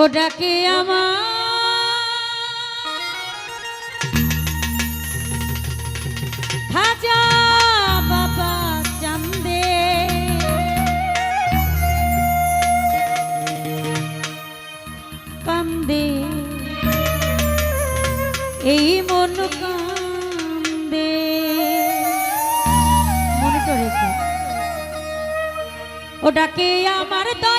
ওটাকে আমার খাজা বাবা চান্দে। কান্দে। এই মন কান্দে। মনে তো রেখো। ওটাকে আমার তো